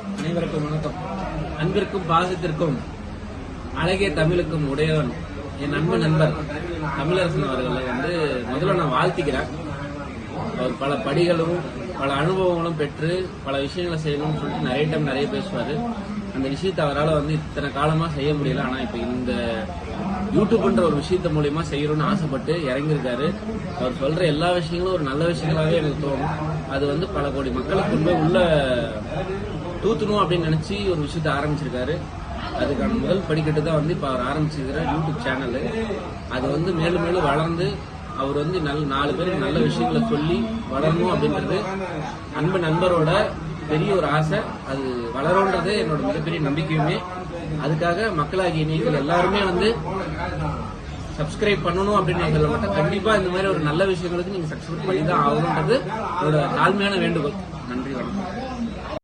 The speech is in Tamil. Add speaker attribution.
Speaker 1: அனைவருக்கும் வணக்கம். அன்பிற்கும் பாசத்திற்கும் அழகிய தமிழுக்கும் உடையவன் என் அன்பு நண்பர் தமிழரசன் அவர்களை வந்து முதல்ல நான் வாழ்த்திக்கிறேன். அவர் பல படிகளும் பல அனுபவங்களும் பெற்று பல விஷயங்களை செய்யணும்னு சொல்லிட்டு நிறைய டைம் நிறைய பேசுவாரு. அந்த விஷயத்தை அவரால் வந்து இத்தனை காலமா செய்ய முடியல. ஆனா இப்ப இந்த யூடியூப்ன்ற ஒரு விஷயத்த மூலியமா செய்யணும்னு ஆசைப்பட்டு இறங்கியிருக்காரு. அவர் சொல்ற எல்லா விஷயங்களும் ஒரு நல்ல விஷயங்களாவே எனக்கு தோணும். அது வந்து பல கோடி மக்களுக்கு உண்மை உள்ள தூத்தணும் அப்படின்னு நினைச்சு ஒரு விஷயத்த ஆரம்பிச்சிருக்காரு. அதுக்கான முதல் படிக்கட்டு தான் வந்து இப்போ அவர் ஆரம்பிச்சிருக்கிற யூடியூப் சேனல் அது வந்து மேலும் மேலும் வளர்ந்து அவர் வந்து நல்ல நாலு பேருக்கு நல்ல விஷயங்களை சொல்லி வளரணும் அப்படின்றது அன்பு நண்பரோட பெரிய ஒரு ஆசை. அது வளரும்ன்றது என்னோட மிகப்பெரிய நம்பிக்கையுமே. அதுக்காக மக்களாகிய நீங்கள் எல்லாருமே வந்து சப்ஸ்கிரைப் பண்ணணும் அப்படின்னு நான் சொல்ல மாட்டேன். கண்டிப்பா இந்த மாதிரி ஒரு நல்ல விஷயங்களுக்கு நீங்க சப்ஸ்கிரைப் பண்ணி தான் ஆகணும்ன்றது என்னோட தாழ்மையான வேண்டுகோள். நன்றி வணக்கம்.